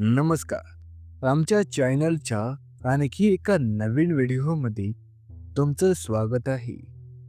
नमस्कार. आमच्या चॅनलच्या आणखी एका नवीन व्हिडिओमध्ये तुमचं स्वागत आहे.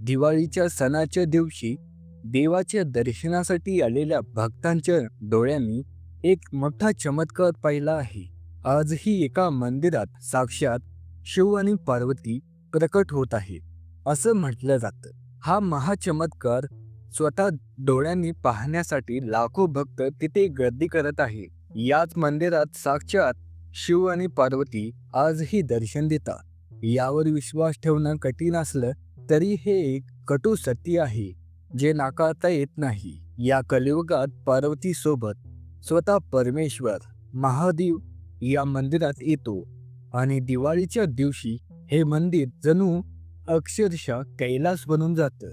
दिवाळीच्या सणाच्या दिवशी देवाच्या दर्शनासाठी आलेल्या भक्तांच्या डोळ्यांनी एक मोठा चमत्कार पाहिला आहे. आजही एका मंदिरात साक्षात शिव आणि पार्वती प्रकट होत आहे. असं म्हटलं जातं. हा महाचमत्कार स्वतः डोळ्यांनी पाहण्यासाठी लाखो भक्त तिथे गर्दी करत आहे याच मंदिरात साक्षात शिव आणि पार्वती आजही दर्शन देतात. यावर विश्वास ठेवणं कठीण असलं तरी हे एक कटू सत्य आहे जे नाकारता येत नाही. या कलियुगात पार्वती सोबत स्वतः परमेश्वर महादेव या मंदिरात येतो आणि दिवाळीच्या दिवशी हे मंदिर जणू अक्षरशः कैलास बनून जातं.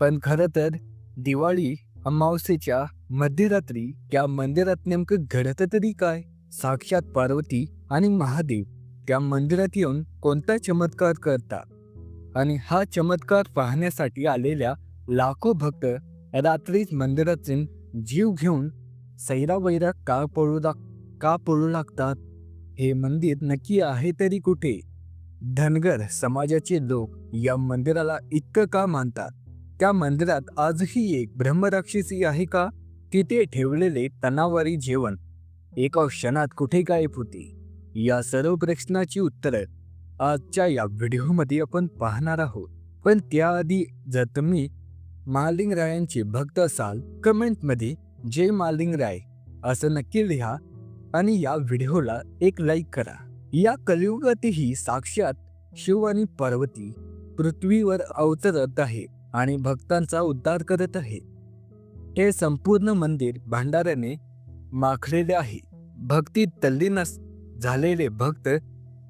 पण खरं तर दिवाळी अमावस्येच्या मध्यरात्री त्या मंदिरात नेमकं घडतं तरी काय? साक्षात पार्वती आणि महादेव त्या मंदिरात येऊन कोणता चमत्कार करतात आणि हा चमत्कार पाहण्यासाठी आलेल्या लाखो भक्त रात्रीच मंदिरातून जीव घेऊन सैरावैरा का पळू लाग का पळू लागतात? हे मंदिर नक्की आहे तरी कुठे? धनगर समाजाचे लोक या मंदिराला इतकं का मानतात? त्या मंदिरात आजही एक ब्रह्मराक्षसी आहे का? तिथे ठेवलेले तणावारी जेवण. एका क्षणात कुठे गायब होते? या सर्व प्रश्नाची उत्तरं आजच्या या व्हिडिओमध्ये आपण पाहणार आहोत. पण त्याआधी जर तुम्ही मालिंग रायांचे भक्त असाल कमेंटमध्ये जय मालिंग राय असं नक्की लिहा आणि या व्हिडिओला एक लाईक करा. या कलियुगातही साक्षात शिव आणि पार्वती पृथ्वीवर अवतरत आहे. आणि भक्तांचा उद्धार करत आहे. हे संपूर्ण मंदिर भांडाऱ्याने माखलेले आहे. भक्ती तल्लीन झालेले भक्त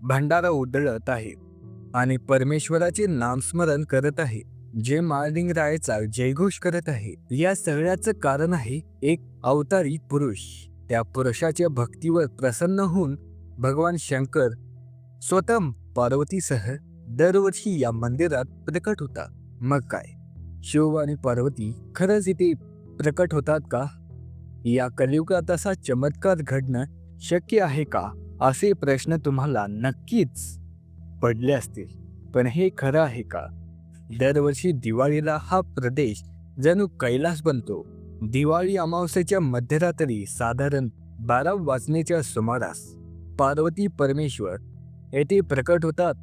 भंडारा उधळत आहे आणि परमेश्वराचे नामस्मरण करत आहे जे मालिंगरायाचा जयघोष करत आहे. या सगळ्याचं कारण आहे एक अवतारी पुरुष. त्या पुरुषाच्या भक्तीवर प्रसन्न होऊन भगवान शंकर स्वतः पार्वतीसह दरवर्षी या मंदिरात प्रकट होता. मग काय? शिव आणि पार्वती खरंच इथे प्रकट होतात का? या कलियुगात असा चमत्कार घडणं शक्य आहे का? असे प्रश्न तुम्हाला नक्कीच पडले असतील. पण हे खरं आहे का? दरवर्षी दिवाळीला हा प्रदेश जणू कैलास बनतो. दिवाळी अमावस्येच्या मध्यरात्री साधारण बारा वाजण्याच्या सुमारास पार्वती परमेश्वर येथे प्रकट होतात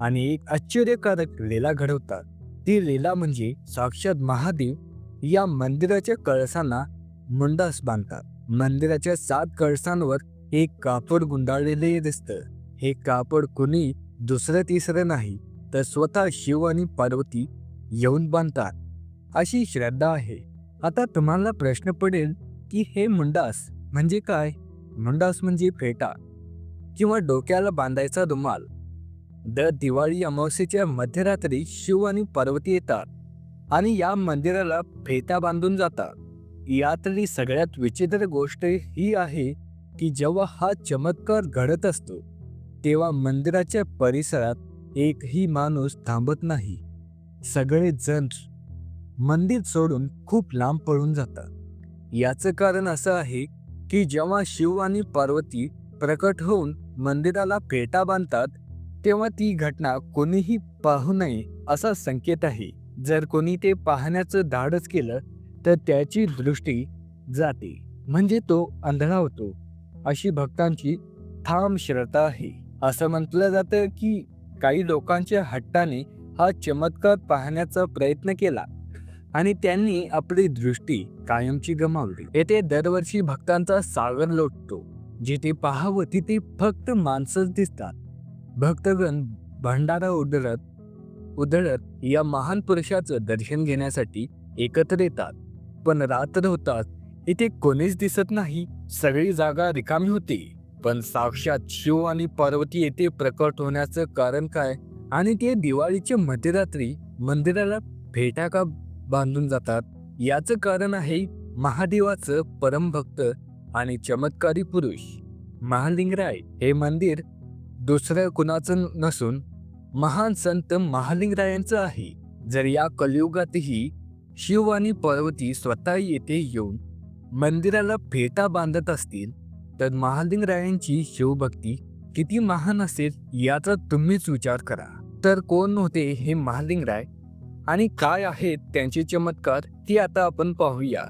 आणि एक आश्चर्यकारक लीला घडवतात. ती लीला म्हणजे साक्षात महादेव या मंदिराच्या कळसांना मुंडास बांधतात. मंदिराच्या सात कळसांवर एक कापड गुंडाळलेले दिसतं. हे कापड कुणी दुसरं तिसरं नाही तर स्वतः शिव आणि पार्वती येऊन बांधतात. अशी श्रद्धा आहे. आता तुम्हाला प्रश्न पडेल की हे मुंडास म्हणजे काय? मुंडास म्हणजे फेटा किंवा डोक्याला बांधायचा रुमाल. दर दिवाळी अमावस्येच्या मध्यरात्री शिव आणि पार्वती येतात आणि या मंदिराला फेटा बांधून जातात. यातली सगळ्यात विचित्र गोष्ट ही आहे की जेव्हा हा चमत्कार घडत असतो तेव्हा मंदिराच्या परिसरात एकही माणूस थांबत नाही. सगळे जण मंदिर सोडून खूप लांब पळून जातात. याचं कारण असं आहे की जेव्हा शिव आणि पार्वती प्रकट होऊन मंदिराला फेटा बांधतात तेव्हा ती घटना कोणीही पाहू नये असा संकेत आहे. जर कोणी ते पाहण्याचं धाडस केलं तर त्याची दृष्टी जाते. म्हणजे तो आंधळा होतो. अशी भक्तांची ठाम श्रद्धा आहे. असं म्हटलं जातं की काही लोकांच्या हट्टाने हा चमत्कार पाहण्याचा प्रयत्न केला आणि त्यांनी आपली दृष्टी कायमची गमावली. येथे दरवर्षी भक्तांचा सागर लोटतो. जिथे पाहावं तिथे फक्त माणसंच दिसतात. भक्तगण भंडारा उधळत उधळत या महान पुरुषाचं दर्शन घेण्यासाठी एकत्र येतात. पण रात्र होतात इथे कोणीच दिसत नाही. सगळी जागा रिकामी होती. पण साक्षात शिव आणि पार्वती येथे प्रकट होण्याचं कारण काय? आणि ते दिवाळीच्या मध्यरात्री मंदिराला फेटाका बांधून जातात? याचं कारण आहे महादेवाचं परमभक्त आणि चमत्कारी पुरुष. महालिंगराय हे मंदिर दुसरं कुणाचं नसून महान संत महालिंगरायांचं आहे. जर या कलियुगातही शिव आणि पार्वती स्वतः येथे येऊन मंदिराला फेटा बांधत असतील तर महालिंगरायांची शिवभक्ती किती महान असेल याचा तुम्हीच विचार करा. तर कोण होते हे महालिंगराय आणि काय आहेत त्यांचे चमत्कार ती आता आपण पाहूया.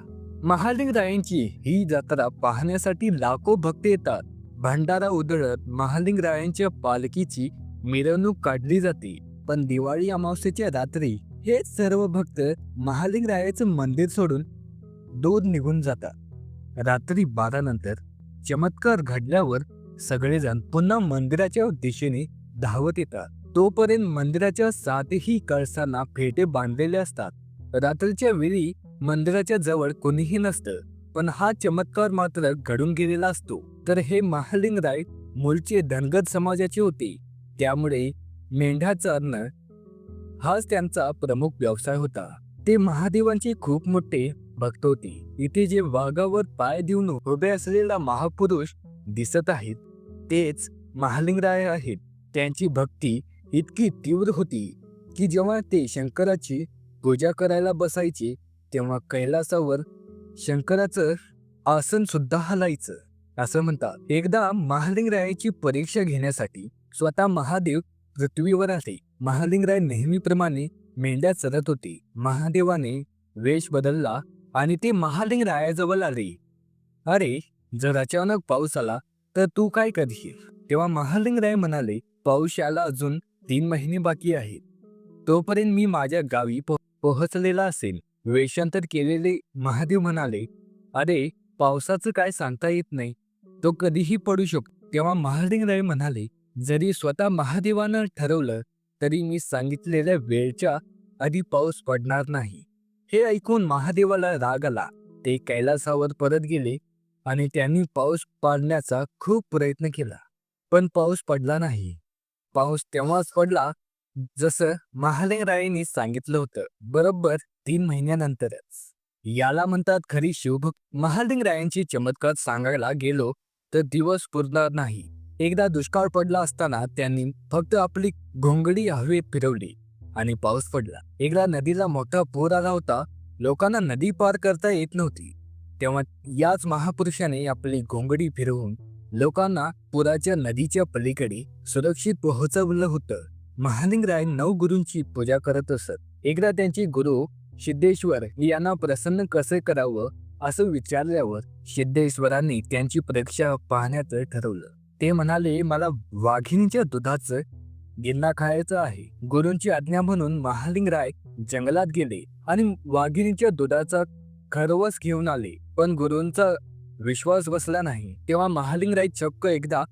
महालिंगरायांची ही जत्रा पाहण्यासाठी लाखो भक्त येतात. भंडारा उधळत महालिंगरायांच्या पालखीची मिरवणूक काढली जाते. पण दिवाळी अमावस्येच्या रात्री हे सर्व भक्त महालिंगरायाचं मंदिर सोडून दूर निघून जातात. रात्री बारा नंतर चमत्कार घडल्यावर सगळेजण पुन्हा मंदिराच्या दिशेने धावत येतात. तोपर्यंत मंदिराच्या सातही कळसांना फेटे बांधलेले असतात. रात्रीच्या वेळी मंदिराच्या जवळ कोणीही नसतं पण हा चमत्कार मात्र घडून गेलेला असतो. तर हे महालिंगराय मूळचे धनगत समाजाचे होते. त्यामुळे मेंढ्या अन्न हाच त्यांचा प्रमुख व्यवसाय होता. ते महादेवांचे खूप मोठे भक्त होते. इथे जे वाघावर पाय देऊन उभे असलेला महापुरुष दिसत आहेत तेच महालिंगराय आहेत. त्यांची भक्ती इतकी तीव्र होती की जेव्हा ते शंकराची पूजा करायला बसायचे तेव्हा कैलासावर शंकराचं आसन सुद्धा हलायचं. असं म्हणतात. एकदा महालिंगरायाची परीक्षा घेण्यासाठी स्वतः महादेव पृथ्वीवर आले. महालिंगराय नेहमीप्रमाणे मेंढ्या चरत होते. महादेवाने वेश बदलला आणि ते महालिंगरायाजवळ आले. अरे जर अचानक पाऊस आला तर तू काय करशील? तेव्हा महालिंगराय म्हणाले पाऊस याला अजून तीन महिने बाकी आहेत. तोपर्यंत मी माझ्या गावी पोहोचलेला असेल वेषांतर केलेले महादेव म्हणाले अरे पावसाचं काय सांगता येत नाही. तो कधीही पडू शकतो. तेव्हा महालिंगराय म्हणाले जरी स्वतः महादेवानं ठरवलं तरी मी सांगितलेल्या वेळच्या आधी पाऊस पडणार नाही. हे ऐकून महादेवाला राग आला. ते कैलासावर परत गेले आणि त्यांनी पाऊस पाडण्याचा खूप प्रयत्न केला. पण पाऊस पडला नाही. पाऊस तेव्हाच पडला जसं महालिंगरायांनी सांगितलं होतं. बरोबर तीन महिन्यानंतरच. याला म्हणतात खरी शिवभक्त. महालिंगरायांची चमत्कार सांगायला गेलो तर दिवस पुरणार नाही. एकदा दुष्काळ पडला असताना त्यांनी फक्त आपली घोंगडी हवेत फिरवली आणि पाऊस पडला. एकदा नदीला मोठा पूर आला होता लोकांना नदी पार करता येत नव्हती. तेव्हा याच महापुरुषाने आपली घोंगडी फिरवून लोकांना पुराच्या नदीच्या पलीकडे सुरक्षित पोहोचवलं होतं. महालिंगराय नऊ गुरूंची पूजा करत असत. एकदा त्यांचे गुरु सिद्धेश्वर यांना प्रसन्न कसं करावं असं विचारल्यावर सिद्धेश्वरांनी त्यांची परीक्षा पाहण्याचं ठरवलं. ते म्हणाले मला वाघिणीच्या दुधाचं गिन्ना खायचं आहे. गुरूंची आज्ञा म्हणून महालिंगराय जंगलात गेले आणि वाघिणीच्या दुधाचा खरवस घेऊन आले. पण गुरूंचा विश्वास बसला नाही. तेव्हा महालिंगराय चक्क एकदा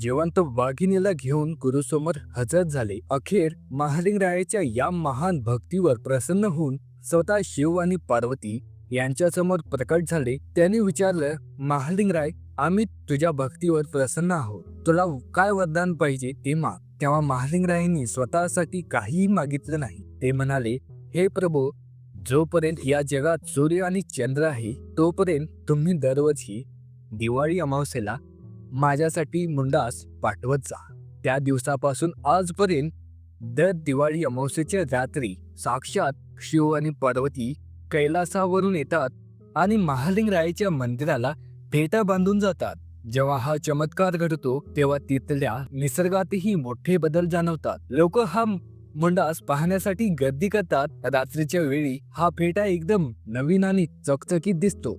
जिवंत वाघिणीला घेऊन गुरुसमोर हजर झाले. अखेर महालिंगरायाच्या या महान भक्तीवर प्रसन्न होऊन स्वतः शिव आणि पार्वती यांच्यासमोर प्रकट झाले. त्यांनी विचारलं महालिंगराय आम्ही तुझ्या भक्तीवर प्रसन्न आहोत. तुला काय वरदान पाहिजे? ते माग तेव्हा महालिंगरायांनी स्वतःसाठी काहीही मागितलं नाही. ते म्हणाले हे प्रभू जोपर्यंत या जगात सूर्य आणि चंद्र आहे तोपर्यंत तुम्ही दरवर्षी दिवाळी अमावस्येला माझ्यासाठी मुंडास पाठवत जा. त्या दिवसापासून आजपर्यंत दर दिवाळी अमावस्येच्या रात्री साक्षात शिव आणि पार्वती कैलासावरून येतात आणि महालिंगरायाच्या मंदिराला फेटा बांधून जातात. जेव्हा हा चमत्कार घडतो तेव्हा तिथल्या निसर्गातही मोठे बदल जाणवतात. लोक हा मुंडास पाहण्यासाठी गर्दी करतात. रात्रीच्या वेळी हा फेटा एकदम नवीन आणि चकचकीत दिसतो.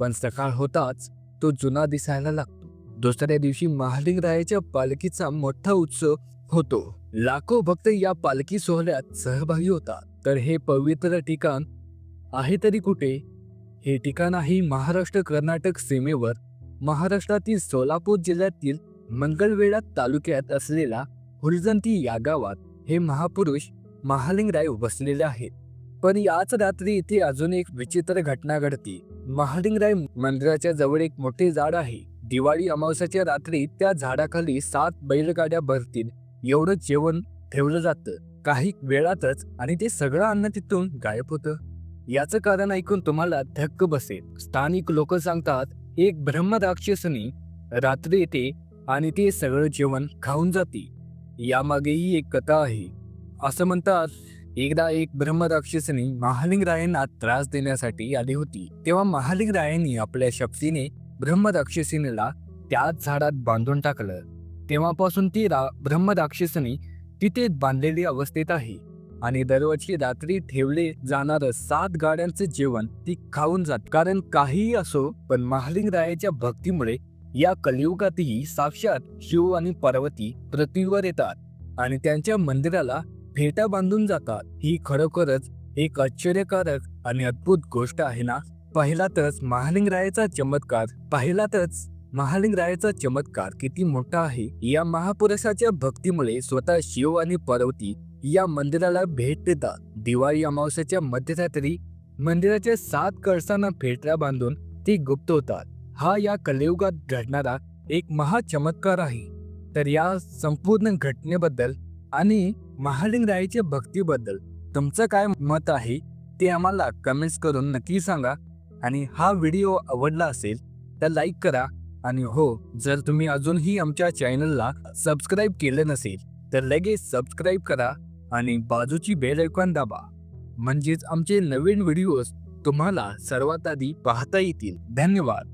पण सकाळ होताच तो जुना दिसायला लागतो. दुसऱ्या दिवशी महालिंगरायाच्या पालखीचा मोठा उत्सव होतो. लाखो भक्त या पालखी सोहळ्यात सहभागी होतात. तर हे पवित्र ठिकाण आहे तरी कुठे? हे ठिकाण आहे महाराष्ट्र कर्नाटक सीमेवर. महाराष्ट्रातील सोलापूर जिल्ह्यातील मंगळवेढा तालुक्यात असलेला हुलजंती या गावात हे महापुरुष महालिंगराय वसलेले आहेत. पण याच रात्री इथे अजून एक विचित्र घटना घडते. महालिंगराय मंदिराच्या जवळ एक मोठे झाड आहे. दिवाळी अमावस्याच्या रात्री त्या झाडाखाली सात बैलगाड्या भरतील. एवढं जेवण ठेवलं जातं. काही वेळातच आणि ते सगळं अन्न तिथून गायब होतं. याचं कारण ऐकून तुम्हाला धक्क बसेल. स्थानिक लोक सांगतात एक ब्रह्मराक्षसनी रात्री येते आणि ते सगळं जेवण खाऊन जाते. यामागेही एक कथा आहे. असं म्हणतात एकदा एक ब्रह्मराक्षसनी महालिंगरायांना त्रास देण्यासाठी आली होती. तेव्हा महालिंगरायांनी आपल्या शक्तीने ब्रह्मराक्षसिनीला त्याच झाडात बांधून टाकलं. तेव्हापासून ती रा ब्रह्मराक्षसनी तिथे बांधलेली अवस्थेत आहे. आणि दरवर्षी रात्री ठेवले जाणारं सात गाड्यांचं जेवण ती खाऊन जात. कारण काहीही असो पण महालिंगरायाच्या भक्तीमुळे या कलियुगातही साक्षात शिव आणि पार्वती पृथ्वीवर येतात आणि त्यांच्या मंदिराला फेटा बांधून जातात. ही खरोखरच एक आश्चर्यकारक आणि अद्भुत गोष्ट आहे ना? पहिलातच महालिंगरायाचा चमत्कार पहिलातच महालिंगरायाचा चमत्कार किती मोठा आहे. या महापुरुषाच्या भक्तीमुळे स्वतः शिव आणि पार्वती या मंदिराला भेट देतात. दिवाळी अमावस्याच्या मध्यरात्री मंदिराच्या सात कळसांना फेटऱ्या बांधून ती गुप्त होतात. हा या कलियुगात घडणारा एक महाचमत्कार आहे. तर या संपूर्ण घटनेबद्दल आणि महालिंगरायाच्या भक्तीबद्दल तुमचं काय मत आहे ते आम्हाला कमेंट्स करून नक्की सांगा. आणि हा व्हिडिओ आवडला असेल तर लाईक करा. आणि हो जर तुम्ही अजूनही आमच्या चॅनलला सबस्क्राईब केलं नसेल तर लगेच सबस्क्राईब करा. आणि बाजूची बेल ऐकून दाबा. म्हणजेच आमचे नवीन व्हिडिओज तुम्हाला सर्वात आधी पाहता येतील. धन्यवाद.